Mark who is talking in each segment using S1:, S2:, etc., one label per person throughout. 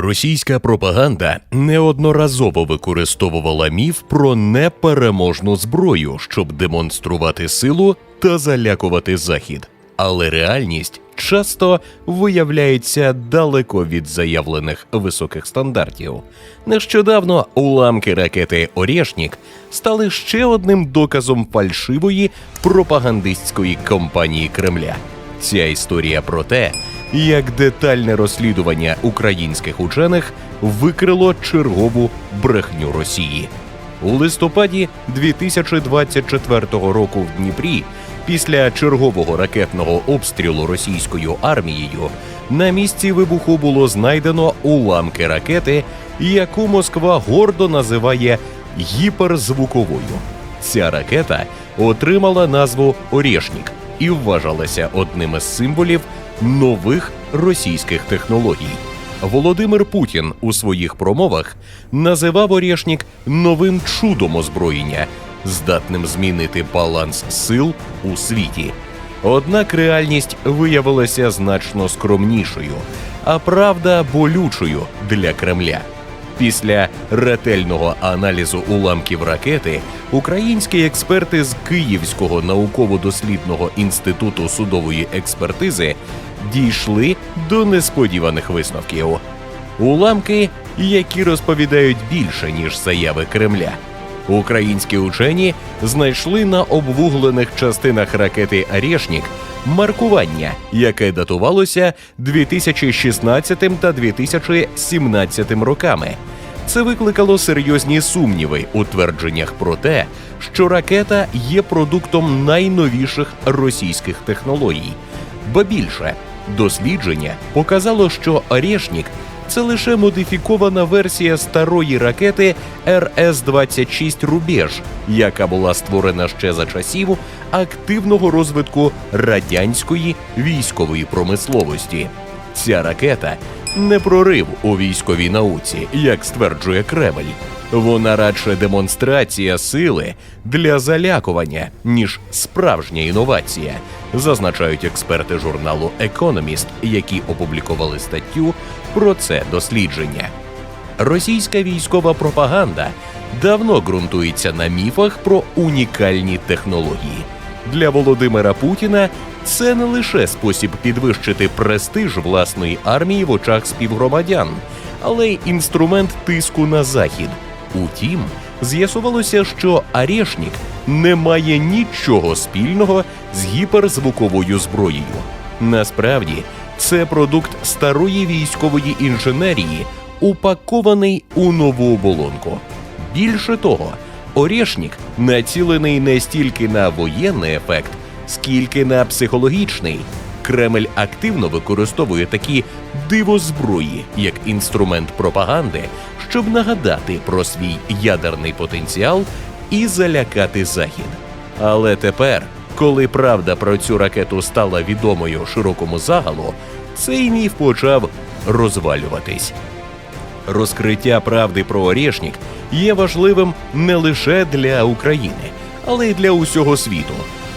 S1: Російська пропаганда неодноразово використовувала міф про непереможну зброю, щоб демонструвати силу та залякувати захід. Але реальність часто виявляється далеко від заявлених високих стандартів. Нещодавно уламки ракети Орєшнік стали ще одним доказом фальшивої пропагандистської кампанії Кремля. Ця історія про те, як детальне розслідування українських учених викрило чергову брехню Росії. У листопаді 2024 року в Дніпрі, після чергового ракетного обстрілу російською армією, на місці вибуху було знайдено уламки ракети, яку Москва гордо називає гіперзвуковою. Ця ракета отримала назву Орєшнік і вважалася одним із символів нових російських технологій. Володимир Путін у своїх промовах називав Орєшнік новим чудом озброєння, здатним змінити баланс сил у світі. Однак реальність виявилася значно скромнішою, а правда болючою для Кремля. Після ретельного аналізу уламків ракети українські експерти з Київського науково-дослідного інституту судової експертизи дійшли до несподіваних висновків. Уламки, які розповідають більше ніж заяви Кремля. Українські учені знайшли на обвуглених частинах ракети Арєшнік маркування, яке датувалося 2016 та 2017 роками. Це викликало серйозні сумніви у твердженнях про те, що ракета є продуктом найновіших російських технологій. Ба більше дослідження показало, що Орешнік це лише модифікована версія старої ракети РС-26 Рубеж, яка була створена ще за часів активного розвитку радянської військової промисловості. Ця ракета не прорив у військовій науці, як стверджує Кремль. Вона радше демонстрація сили для залякування, ніж справжня інновація, зазначають експерти журналу Економіст, які опублікували статтю про це дослідження. Російська військова пропаганда давно ґрунтується на міфах про унікальні технології. Для Володимира Путіна це не лише спосіб підвищити престиж власної армії в очах співгромадян, але й інструмент тиску на захід. Утім, з'ясувалося, що Арешнік не має нічого спільного з гіперзвуковою зброєю. Насправді, це продукт старої військової інженерії, упакований у нову оболонку. Більше того, Орешнік націлений не стільки на воєнний ефект, скільки на психологічний. Кремль активно використовує такі дивозброї як інструмент пропаганди, щоб нагадати про свій ядерний потенціал і залякати захід. Але тепер, коли правда про цю ракету стала відомою широкому загалу, цей міф почав розвалюватись. Розкриття правди про Орешнік є важливим не лише для України, але й для усього світу.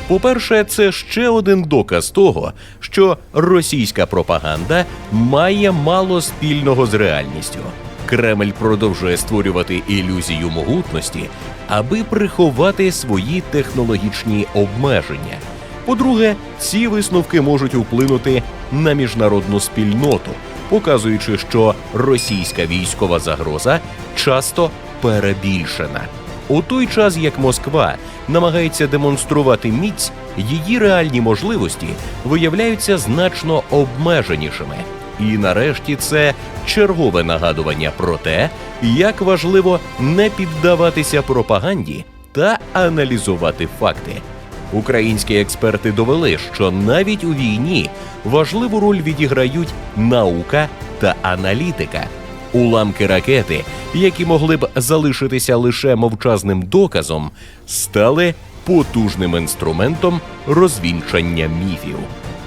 S1: По-перше, це ще один доказ того, що російська пропаганда має мало спільного з реальністю. Кремль продовжує створювати ілюзію могутності, аби приховати свої технологічні обмеження. По-друге, ці висновки можуть вплинути на міжнародну спільноту, показуючи, що російська військова загроза часто перебільшена. У той час як Москва намагається демонструвати міць, її реальні можливості виявляються значно обмеженішими. І нарешті це чергове нагадування про те, як важливо не піддаватися пропаганді та аналізувати факти. Українські експерти довели, що навіть у війні важливу роль відіграють наука та аналітика. Уламки ракети, які могли б залишитися лише мовчазним доказом, стали потужним інструментом розвінчання міфів.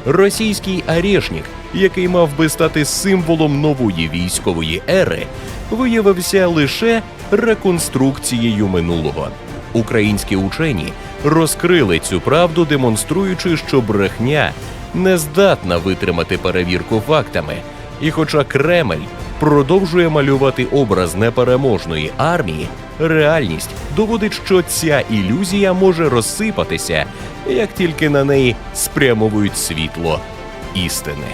S1: Російський Арешнік, який мав би стати символом нової військової ери, виявився лише реконструкцією минулого. Українські учені розкрили цю правду, демонструючи, що брехня не здатна витримати перевірку фактами. І хоча Кремль продовжує малювати образ непереможної армії, реальність доводить, що ця ілюзія може розсипатися, як тільки на неї спрямовують світло істини.